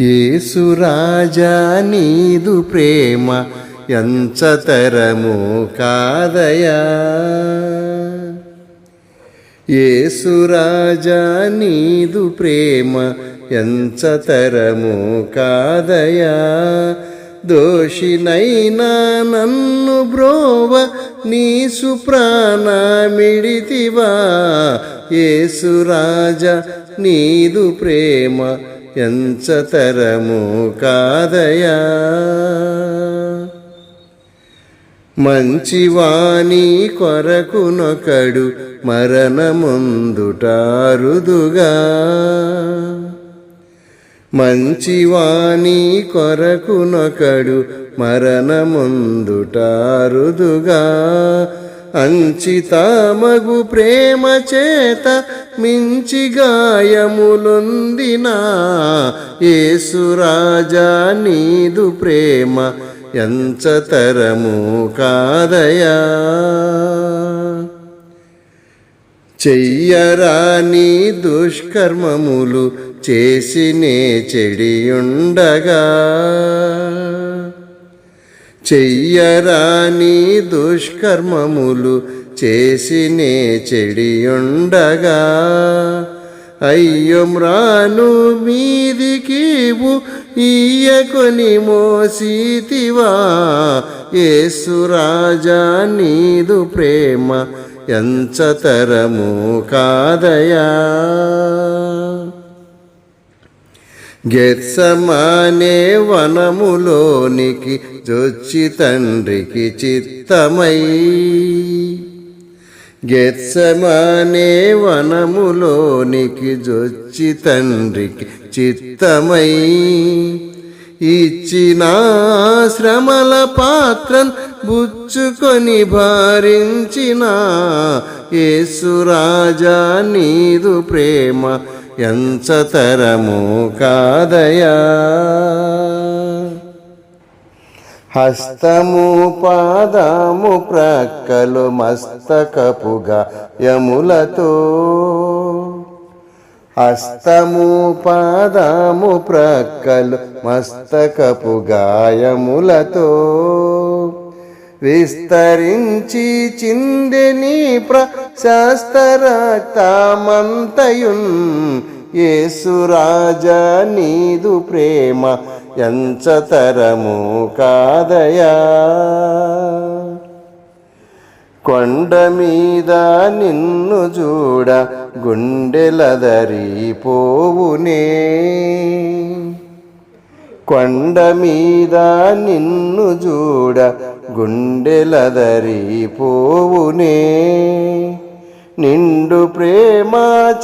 ఏసురాజా నీదు ప్రేమ ఎంచతరము కాదయా. ఏసురాజా నీదు ప్రేమ ఎంచతరము కాదయా. దోషినైనా నన్ను బ్రోవ నీ సుప్రాణమిడితివా ఏసురాజా నీదు ప్రేమ ఎంచతరము కాదయా? మంచివాణి కొరకునొకడు మరణముందుటారుదుగా. మంచివాణి కొరకునొకడు మరణముందుటారుదుగా. అంచితామగు ప్రేమ చేత మించి గాయములొందినా ఏసురాజా నీదు ప్రేమ ఎంచతరము కాదయా. చెయ్యరాని దుష్కర్మములు చేసినే చెడియుండగా చెయ్యరాని దుష్కర్మములు చేసినే చెడియుండగా అయ్యమ్రాను మీదికివు ఈయకొని మోసీతివా ఏసురాజా నీదు ప్రేమ ఎంచతరము కాదయా. గెత్సమానే వనములోనికి జొచ్చి తండ్రికి చిత్తమై. గెత్సమానే వనములోనికి జొచ్చి తండ్రికి చిత్తమై. ఇచ్చిన శ్రమల పాత్రం బుచ్చుకొని భారించిన యేసురాజా నీదు ప్రేమ ఎంచతరము కాదయా. హస్తము పాదము ప్రక్కలు మస్తకపుగా యములతో. హస్తము పాదము ప్రక్కలు మస్తకపు గాయములతో విస్తరించి చిందెని ప్రశాస్త్రరక్తమంతయున్ యేసురాజా నీదు ప్రేమ ఎంచతరము కాదయా? కొండ మీద నిన్ను చూడ గుండెలదరిపోవునే కొండ మీద నిన్ను చూడ గుండెలదరిపోవునే నిండు ప్రేమ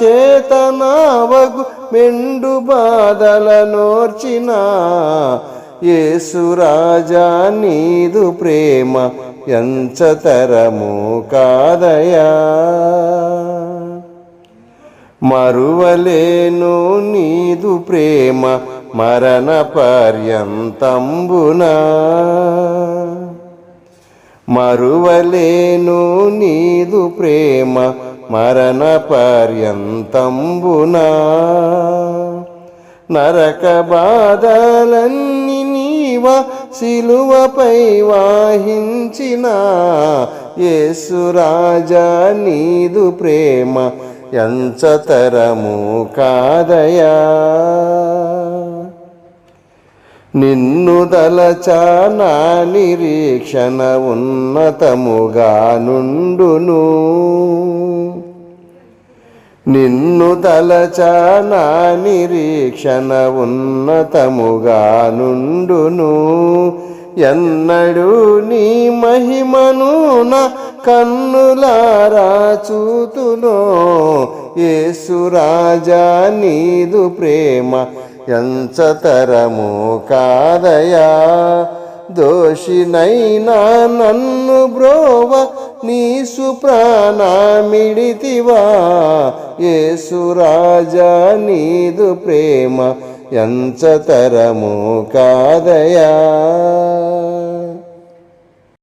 చేతనావగు మెండు బాధల నోర్చిన ఏసురాజా నీదు ప్రేమ ఎంచతరము కాదయా. మరువలేను నీదు ప్రేమ మరణ పర్యంతంబునా మరువలేను నీదు ప్రేమ మరణ పర్యంతంబునా. నరక బాధలన్నీ నీవా సిలువపై వాహించిన. యేసురాజా నీదు ప్రేమ ఎంచతరము కాదయా. నిన్ను దలచా నా నిరీక్షణ ఉన్నతముగా నుండును. నిన్ను తలచా నా నిరీక్షణ ఉన్నతముగా నుండును. ఎన్నడూ నీ మహిమను నా కన్నులారా చూతును. ఏసురాజా నీదు ప్రేమ ఎంచతరము కాదయా? దోషినైనా నన్ను బ్రోవ నీ సుప్రాణమిడితివా ఏసురాజా నీదు ప్రేమ ఎంచతరము కాదయా?